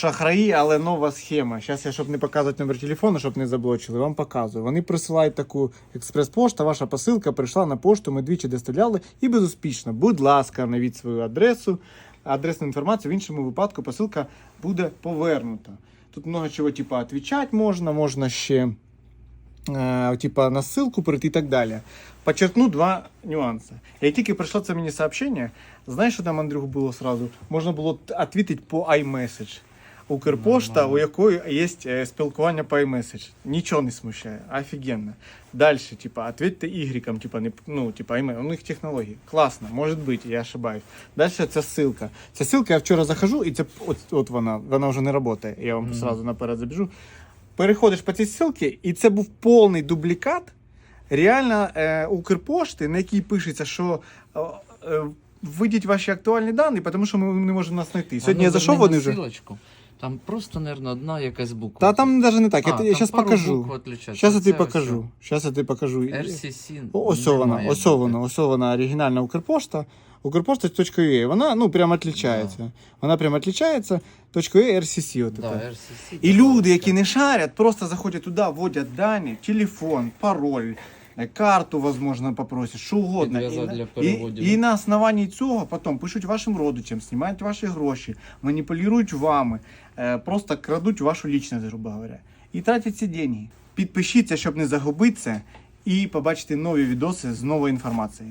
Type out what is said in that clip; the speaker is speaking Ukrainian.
Шахраї, але нова схема. Зараз я, щоб не показувати номер телефону, щоб не заблочили, вам показую. Вони присилають таку експрес-пошту, ваша посилка прийшла на пошту, ми двічі доставляли і безуспішно. Будь ласка, навіть свою адресу, адресну інформацію. В іншому випадку посилка буде повернута. Тут много чого, типа, відповідати можна, можна ще е, типа на ссылку прийти і так далі. Подчеркну два нюанси. Як тільки прийшло це мені сообщення, знаєш, що там Андрюх було сразу? Можна було відповідати по iMessage. Укрпошта, у якої є е, спілкування по iMessage. Нічого не смущає. Офігенно. Далі, типа, ответьте Y, типа, не, ну, типа, iMessage. У них технології. Класно, може бути, я ошибаюсь. Далі ця ссылка. Ця ссылка, я вчора захожу, і це от, от вона, вона вже не працює. Я вам сразу наперед забіжу. Переходиш по цій ссылці, і це був повний дублікат реально е, Укрпошти, на якій пишеться, що е, е, введіть ваші актуальні дані, тому що ми не можемо нас знайти. Сьогодні А я ну, зайшов, верни вони на вже. Там просто, наверное, одна якась буква. Та там навіть не так. А, я, я зараз покажу. Зараз я тобі покажу. Зараз я тобі покажу. RCC О, Ось вона, ось вона, ось вона оригінальна Укрпошта. Укрпошта.ua. Вона ну прям отличається. Вона прям отличається. .ua RCC. От Да. RCC. І люди, які не шарять, просто заходять туди, вводять дані, телефон, пароль, карту, возможно, попросять, що угодно. І, на- для переводів. і на основанні цього потім пишуть вашим родичам, знімають ваші гроші, маніпулюють вами, е, просто крадуть вашу лічність, грубо говоря. І тратять ці деньги. Підпишіться, щоб не загубитися, і побачити нові відоси з новою інформацією.